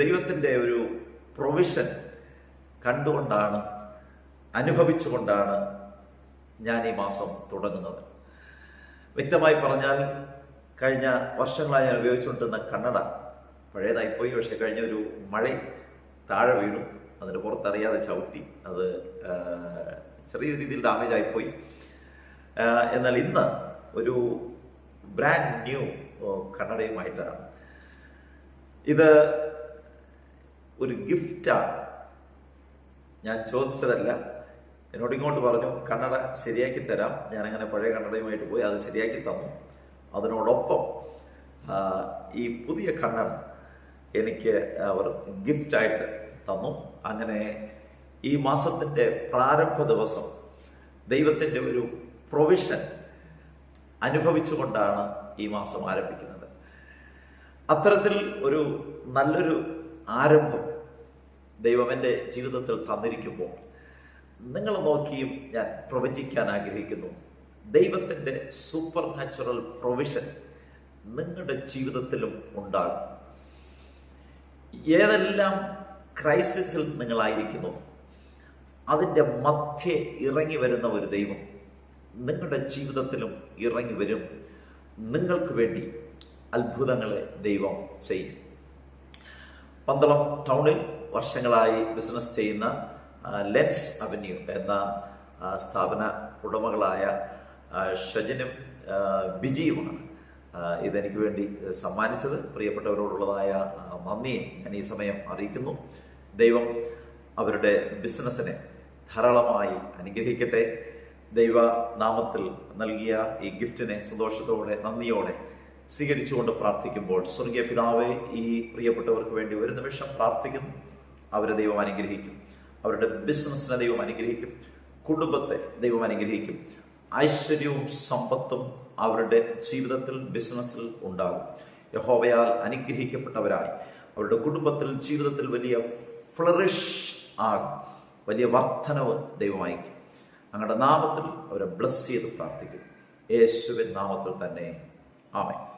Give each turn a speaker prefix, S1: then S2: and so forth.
S1: ദൈവത്തിന്റെ ഒരു പ്രൊവിഷൻ കണ്ടുകൊണ്ടാണ് അനുഭവിച്ചുകൊണ്ടാണ് ഞാൻ ഈ മാസം തുടങ്ങുന്നത്. വ്യക്തമായി പറഞ്ഞാൽ കഴിഞ്ഞ വർഷങ്ങളായി ഞാൻ ഉപയോഗിച്ചുകൊണ്ടിരുന്ന കണ്ണട പഴയതായി പോയി. പക്ഷെ കഴിഞ്ഞ ഒരു മഴ താഴെ വീണു. അതിന് പുറത്തറിയാതെ ചവിട്ടി. അത് ചെറിയ രീതിയിൽ ഡാമേജ് ആയിപ്പോയി എന്നാൽ ഇന്ന് ഒരു ബ്രാൻഡ് ന്യൂ കണ്ണടയുമായിട്ടാണ്. ഇത് ഒരു ഗിഫ്റ്റാണ് ഞാൻ ചോദിച്ചതല്ല. എന്നോട് ഇങ്ങോട്ട് പറഞ്ഞു കണ്ണട ശരിയാക്കി തരാം. ഞാൻ അങ്ങനെ പഴയ കണ്ണടയുമായിട്ട് പോയി അത് ശരിയാക്കി തന്നു. അതിനോടൊപ്പം ഈ പുതിയ കണ്ണട എനിക്ക് അവർ ഗിഫ്റ്റായിട്ട് തന്നു. അങ്ങനെ ഈ മാസത്തിന്റെ പ്രാരംഭ ദിവസം ദൈവത്തിന്റെ ഒരു പ്രൊവിഷൻ അനുഭവിച്ചുകൊണ്ടാണ് ഈ മാസം ആരംഭിക്കുന്നത്. അത്തരത്തിൽ ഒരു നല്ലൊരു ആരംഭം ദൈവം എന്റെ ജീവിതത്തിൽ തന്നിരിക്കുമ്പോൾ നിങ്ങൾ നോക്കിയും ഞാൻ പ്രവചിക്കാൻ ആഗ്രഹിക്കുന്നു. ദൈവത്തിന്റെ സൂപ്പർ നാച്ചുറൽ പ്രൊവിഷൻ നിങ്ങളുടെ ജീവിതത്തിലും ഉണ്ടാകും. ഏതെല്ലാം ക്രൈസിസിൽ നിങ്ങളായിരിക്കുന്നു അതിന്റെ മധ്യേ ഇറങ്ങി വരുന്ന ഒരു ദൈവം നിങ്ങളുടെ ജീവിതത്തിലും ഇറങ്ങി വരും. നിങ്ങൾക്ക് വേണ്ടി അത്ഭുതങ്ങളെ ദൈവം ചെയ്യും. പന്തളം ടൗണിൽ വർഷങ്ങളായി ബിസിനസ് ചെയ്യുന്ന ലെൻസ് അവന്യൂ എന്ന സ്ഥാപന ഉടമകളായ ഷജിനും ബിജിയുമാണ്. ഇതെനിക്ക് വേണ്ടി സമ്മാനിച്ചത്. പ്രിയപ്പെട്ടവരോടുള്ളതായ നന്ദിയെ ഞാൻ ഈ സമയം അറിയിക്കുന്നു. ദൈവം അവരുടെ ബിസിനസ്സിനെ ധാരാളമായി അനുഗ്രഹിക്കട്ടെ. ദൈവ നാമത്തിൽ നൽകിയ ഈ ഗിഫ്റ്റിനെ സന്തോഷത്തോടെ നന്ദിയോടെ സ്വീകരിച്ചുകൊണ്ട് പ്രാർത്ഥിക്കുമ്പോൾ സ്വർഗീയ പിതാവെ ഈ പ്രിയപ്പെട്ടവർക്ക് വേണ്ടി ഒരു നിമിഷം പ്രാർത്ഥിക്കുന്നു. അവരെ ദൈവം അനുഗ്രഹിക്കും. അവരുടെ ബിസിനസ്സിനെ ദൈവം അനുഗ്രഹിക്കും. കുടുംബത്തെ ദൈവം അനുഗ്രഹിക്കും. ഐശ്വര്യവും സമ്പത്തും അവരുടെ ജീവിതത്തിൽ ബിസിനസ്സിൽ ഉണ്ടാകും. യഹോവയാൽ അനുഗ്രഹിക്കപ്പെട്ടവരായി. അവരുടെ കുടുംബത്തിൽ ജീവിതത്തിൽ വലിയ ഫ്ലറിഷ് ആകും. വലിയ വർധനവ് ദൈവമായിരിക്കും അങ്ങയുടെ നാമത്തിൽ അവരെ ബ്ലസ് ചെയ്ത് പ്രാർത്ഥിക്കും. യേശുവിൻ നാമത്തിൽ തന്നെ. ആമേ